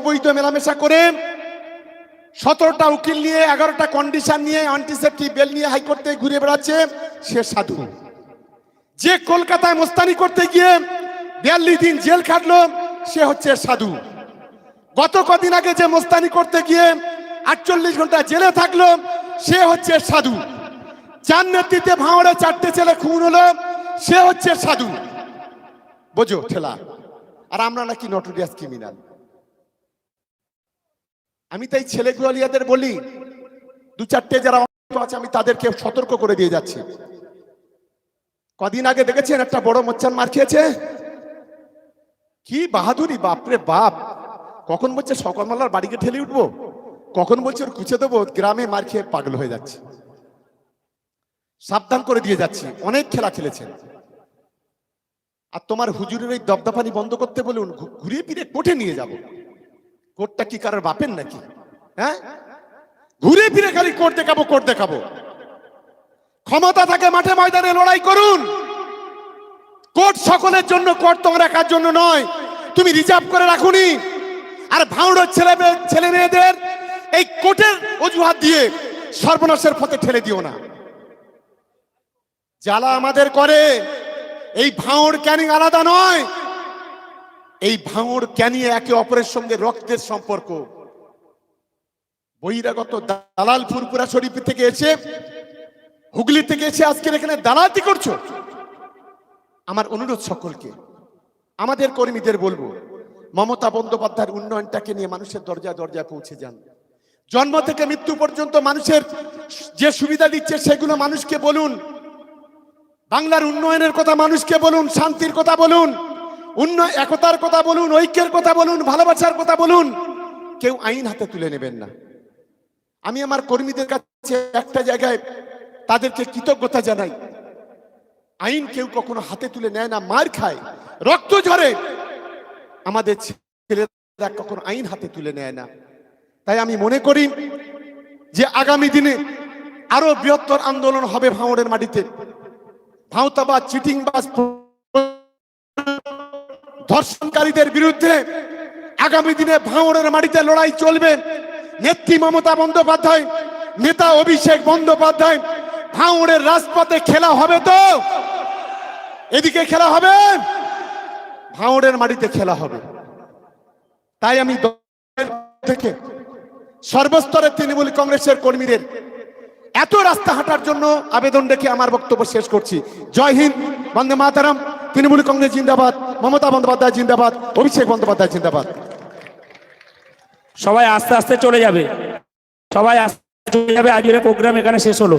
অবৈধ মেলামেশা করে সতেরোটা উকিল নিয়ে, এগারোটা কন্ডিশন নিয়ে অ্যান্টিসেপ্টিক বেল নিয়ে হাইকোর্টে ঘুরে বেড়াচ্ছে সে সাধু। যে কলকাতায় মোস্তানি করতে গিয়ে বিয়াল্লিশ দিন জেল খাটলো, সে হচ্ছে সাধু। গত কদিন আগে যে মোস্তানি করতে গিয়ে আটচল্লিশ ঘণ্টা জেলে থাকল, সে হচ্ছে সাধু। চার নেতৃত্বে ভাঁড়ে চারটে ছেলে খুন হলো, সে হচ্ছে সাধু। বোঝো, ঠেলা। আর আমরা নাকি নটোরিয়াস ক্রিমিনাল আমি তাই ছেলে গুয়ালিয়াদের বলি, দু চারটে যারা আছে, আমি তাদেরকে সতর্ক করে দিয়ে যাচ্ছি। কদিন আগে দেখেছেন একটা বড় মোচ্চান মার খেয়েছে? কি বাহাদুরি, বাপরে বাপ! কখন বলছে সকলমালার বাড়িকে ঠেলে উঠবো? কখন বলছে ওর কুচে দেবো? গ্রামে মার খেয়ে পাগল হয়ে যাচ্ছে। সাবধান করে দিয়ে যাচ্ছি। অনেক খেলা খেলেছেন। আর তোমার হুজুরের এই দপদপানি বন্ধ করতে বলুন ঘুরিয়ে ফিরে কোর্টে নিয়ে যাব। কোর্টটা কি কারোর বাপের নাকি? হ্যাঁ? ঘুরে ফিরে খালি কোর্ট দেখাবো কোর্ট দেখাবো। ক্ষমতা থাকে মাঠে ময়দানে লড়াই করুন। কোর্ট সকলের জন্য, কোর্ট তোমার একার জন্য নয়? তুমি রিজার্ভ করে রাখুনি। আর ভাঁড়োর ছেলে ছেলে মেয়েদের এই কোর্টের অজুহাত দিয়ে সর্বনাশের পথে ঠেলে দিও না। জ্বালা আমাদের করে। এই ভাঁড় ক্যানিং আলাদা নয়। এই ভাঁড় ক্যানিয়ে একে অপরের সঙ্গে রক্তের সম্পর্ক। বহিরাগত দালাল ফুরপুরা শরীফ থেকে এসে, হুগলি থেকে এসে আজকের এখানে দালালতি করছ? আমার অনুরোধ সকলকে, আমাদের কর্মীদের বলব, মমতা বন্দ্যোপাধ্যায়ের উন্নয়নটাকে নিয়ে মানুষের দরজায় দরজায় পৌঁছে যান। জন্ম থেকে মৃত্যু পর্যন্ত মানুষের যে সুবিধা দিচ্ছে সেগুলো মানুষকে বলুন। বাংলার উন্নয়নের কথা মানুষকে বলুন, শান্তির কথা বলুন। উন্নয় একতার কথা বলুন, ঐক্যের কথা বলুন, ভালোবাসার কথা বলুন। কেউ আইন হাতে তুলে নেবেন না। আমি আমার কর্মীদের কাছে একটা জায়গায় তাদেরকে কৃতজ্ঞতা জানাই। আইন কেউ কখনো হাতে তুলে নেয় না, মার খায়, রক্ত ঝরে। আমাদের ছেলেরা কখনো আইন হাতে তুলে নেয় না। তাই আমি মনে করি যে আগামী দিনে আরও বৃহত্তর আন্দোলন হবে ভাঙড়ের মাটিতে। ভাঁওতাবাজ, চিটিংবাজ ধর্ষণকারীদের বিরুদ্ধে আগামী দিনে ভাঙড়ের মাটিতে লড়াই চলবে। নেত্রী মমতা বন্দ্যোপাধ্যায়, নেতা অভিষেক বন্দ্যোপাধ্যায়, ভাঙড়ের রাজপথে খেলা হবে তো? এদিকে খেলা হবে? ভাঙড়ের মাটিতে খেলা হবে। তাই আমি থেকে সর্বস্তরের তৃণমূল কংগ্রেসের কর্মীদের এত রাস্তা হাঁটার জন্য আবেদন রেখে আমার বক্তব্য শেষ করছি। জয় হিন্দ, বন্দে মাতারাম। তৃণমূল কংগ্রেস জিন্দাবাদ, মমতা বন্দ্যোপাধ্যায় জিন্দাবাদ, অভিষেক বন্দ্যোপাধ্যায় জিন্দাবাদ। সবাই আস্তে আস্তে চলে যাবে। সবাই আস্তে চলে যাবে। আজকের প্রোগ্রাম এখানে শেষ হলো।